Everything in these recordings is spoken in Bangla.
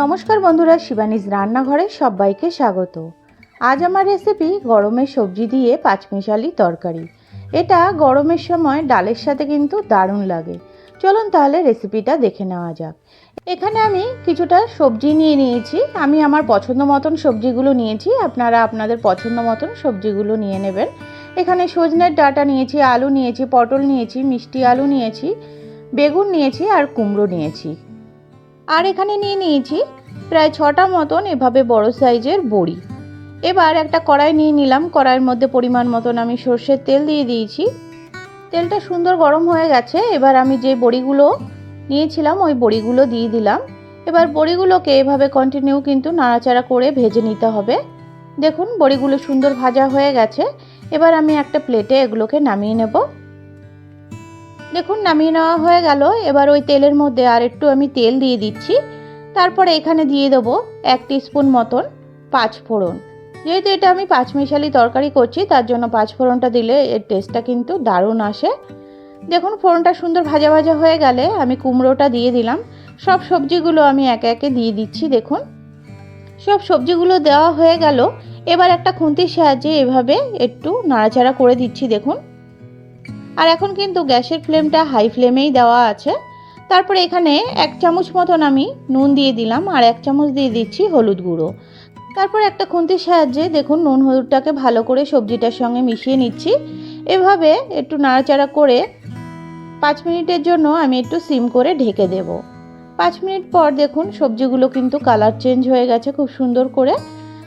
নমস্কার বন্ধুরা, শিবানীজ রান্নাঘরে সবাইকে স্বাগত। আজ আমার রেসিপি গরমের সবজি দিয়ে পাঁচমিশালি তরকারি। এটা গরমের সময় ডালের সাথে কিন্তু দারুণ লাগে। চলুন তাহলে রেসিপিটা দেখে নেওয়া যাক। এখানে আমি কিছুটা সবজি নিয়ে নিয়েছি। আমি আমার পছন্দ মতন সবজিগুলো নিয়েছি। আপনারা আপনাদের পছন্দ মতন সবজিগুলো নিয়ে নেবেন। এখানে সজনের ডাটা নিয়েছি, আলু নিয়েছি, পটল নিয়েছি, মিষ্টি আলু নিয়েছি, বেগুন নিয়েছি আর কুমড়ো নিয়েছি। আর এখানে নিয়ে নিয়েছি প্রায় ছটা মতন এভাবে বড় সাইজের বড়ি। এবার একটা কড়াই নিয়ে নিলাম, কড়াইয়ের মধ্যে পরিমাণ মতন আমি সর্ষের তেল দিয়ে দিয়েছি। তেলটা সুন্দর গরম হয়ে গেছে, এবার আমি যে বড়িগুলো নিয়েছিলাম, ওই বড়িগুলো দিয়ে দিলাম। এবার বড়িগুলোকে এভাবে কন্টিনিউ কিন্তু নাড়াচাড়া করে ভেজে নিতে হবে। দেখুন, বড়িগুলো সুন্দর ভাজা হয়ে গেছে। এবার আমি একটা প্লেটে এগুলোকে নামিয়ে নেব। দেখুন, নামিয়ে নেওয়া হয়ে গেল। এবার ওই তেলের মধ্যে আর একটু আমি তেল দিয়ে দিচ্ছি। তারপরে এখানে দিয়ে দেবো এক স্পুন মতন পাঁচ ফোড়ন যেহেতু এটা আমি পাঁচ মিশালি তরকারি করছি, তার জন্য পাঁচ ফোড়নটা দিলে এর টেস্টটা কিন্তু দারুণ আসে। দেখুন, ফোড়নটা সুন্দর ভাজা ভাজা হয়ে গেলে আমি কুমড়োটা দিয়ে দিলাম। সব সবজিগুলো আমি একে একে দিয়ে দিচ্ছি, দেখুন। সব সবজিগুলো দেওয়া হয়ে গেল। এবার একটা খুন্তির সাহায্যে এভাবে একটু নাড়াচাড়া করে দিচ্ছি, দেখুন। আর এখন কিন্তু গ্যাসের ফ্লেমটা হাই ফ্লেমেই দেওয়া আছে। তারপরে এখানে এক চামচ মতন আমি নুন দিয়ে দিলাম আর এক চামচ দিয়ে দিচ্ছি হলুদ গুঁড়ো। তারপর একটা খুন্তির সাহায্যে দেখুন নুন হলুদটাকে ভালো করে সবজিটার সঙ্গে মিশিয়ে নিচ্ছি। এভাবে একটু নাড়াচাড়া করে পাঁচ মিনিটের জন্য আমি একটু সিম করে ঢেকে দেব। পাঁচ মিনিট পর দেখুন সবজিগুলো কিন্তু কালার চেঞ্জ হয়ে গেছে খুব সুন্দর করে।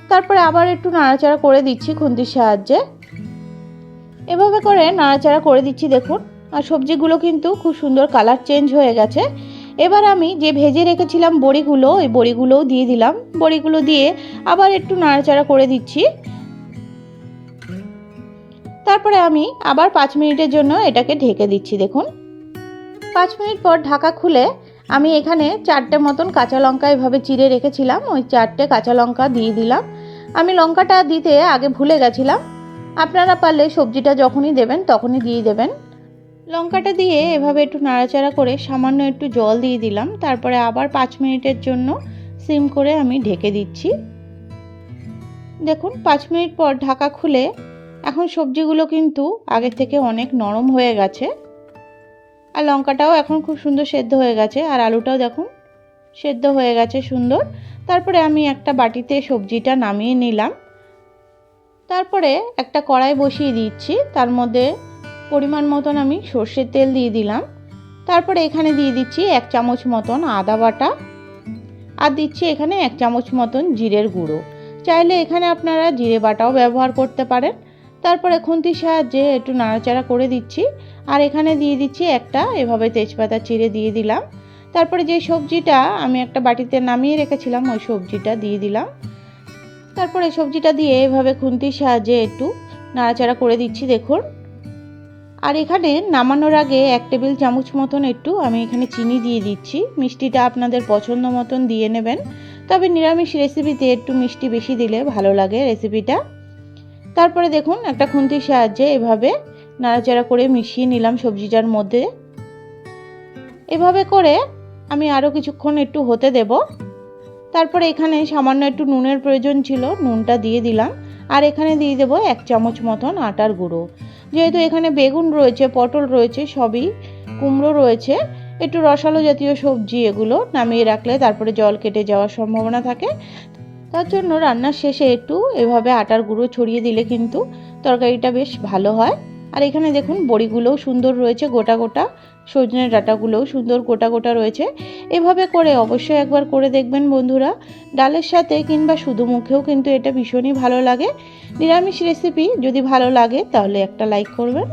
তারপরে আবার একটু নাড়াচাড়া করে দিচ্ছি খুন্তির সাহায্যে। এভাবে করে নাড়াচাড়া করে দিচ্ছি, দেখুন। আর সবজিগুলো কিন্তু খুব সুন্দর কালার চেঞ্জ হয়ে গেছে। এবার আমি যে ভেজে রেখেছিলাম বড়িগুলো, ওই বড়িগুলোও দিয়ে দিলাম। বড়িগুলো দিয়ে আবার একটু নাড়াচাড়া করে দিচ্ছি। তারপরে আমি আবার পাঁচ মিনিটের জন্য এটাকে ঢেকে দিচ্ছি, দেখুন। পাঁচ মিনিট পর ঢাকা খুলে আমি এখানে চারটে মতন কাঁচা লঙ্কা এভাবে চিড়ে রেখেছিলাম। ওই চারটে কাঁচা লঙ্কা দিয়ে দিলাম। আমি লঙ্কাটা দিতে আগে ভুলে গেছিলাম। আপনারা পারলে সবজিটা যখনই দেবেন, তখনই দিয়ে দেবেন। লঙ্কাটা দিয়ে এভাবে একটু নাড়াচাড়া করে সামান্য একটু জল দিয়ে দিলাম। তারপরে আবার পাঁচ মিনিটের জন্য সিম করে আমি ঢেকে দিচ্ছি। দেখুন, পাঁচ মিনিট পর ঢাকা খুলে এখন সবজিগুলো কিন্তু আগের থেকে অনেক নরম হয়ে গেছে। আর লঙ্কাটাও এখন খুব সুন্দর সেদ্ধ হয়ে গেছে। আর আলুটাও দেখুন, সেদ্ধ হয়ে গেছে সুন্দর। তারপরে আমি একটা বাটিতে সবজিটা নামিয়ে নিলাম। তারপরে একটা কড়াই বসিয়ে দিচ্ছি। তার মধ্যে পরিমাণ মতন আমি সর্ষের তেল দিয়ে দিলাম। তারপরে এখানে দিয়ে দিচ্ছি এক চামচ মতন আদা বাটা। আর দিচ্ছি এখানে এক চামচ মতন জিরের গুঁড়ো। চাইলে এখানে আপনারা জিরে বাটাও ব্যবহার করতে পারেন। তারপরে খুন্তির সাহায্যে একটু নাড়াচাড়া করে দিচ্ছি। আর এখানে দিয়ে দিচ্ছি একটা এভাবে তেজপাতা চিড়ে দিয়ে দিলাম। তারপরে যে সবজিটা আমি একটা বাটিতে নামিয়ে রেখেছিলাম, ওই সবজিটা দিয়ে দিলাম। তারপরে সবজিটা দিয়ে এভাবে খুন্তির সাহায্যে একটু নাড়াচাড়া করে দিচ্ছি, দেখুন। আর এখানে নামানোর আগে এক টেবিল চামচ মতন একটু আমি এখানে চিনি দিয়ে দিচ্ছি। মিষ্টিটা আপনাদের পছন্দ মতন দিয়ে নেবেন। তবে নিরামিষ রেসিপিতে একটু মিষ্টি বেশি দিলে ভালো লাগে রেসিপিটা। তারপরে দেখুন, একটা খুন্তির সাহায্যে এভাবে নাড়াচাড়া করে মিশিয়ে নিলাম সবজিটার মধ্যে। এভাবে করে আমি আরও কিছুক্ষণ একটু হতে দেব। তারপরে এখানে সামান্য একটু নুনের প্রয়োজন ছিল, নুনটা দিয়ে দিলাম। আর এখানে দিয়ে দেবো এক চামচ মতন আটার গুঁড়ো। যেহেতু এখানে বেগুন রয়েছে, পটল রয়েছে, সবই কুমড়ো রয়েছে, একটু রসালো জাতীয় সবজি এগুলো নামিয়ে রাখলে তারপরে জল কেটে যাওয়ার সম্ভাবনা থাকে। তার জন্য রান্নার শেষে একটু এভাবে আটার গুঁড়ো ছড়িয়ে দিলে কিন্তু তরকারিটা বেশ ভালো হয়। আর এখানে দেখুন, বড়িগুলোও সুন্দর রয়েছে, গোটা গোটা। সজনের ডাটাগুলোও সুন্দর, গোটা গোটা রয়েছে। এভাবে করে অবশ্যই একবার করে দেখবেন বন্ধুরা। ডালের সাথে কিংবা শুধু মুখেও কিন্তু এটা ভীষণই ভালো লাগে। নিরামিষ রেসিপি যদি ভালো লাগে, তাহলে একটা লাইক করবেন।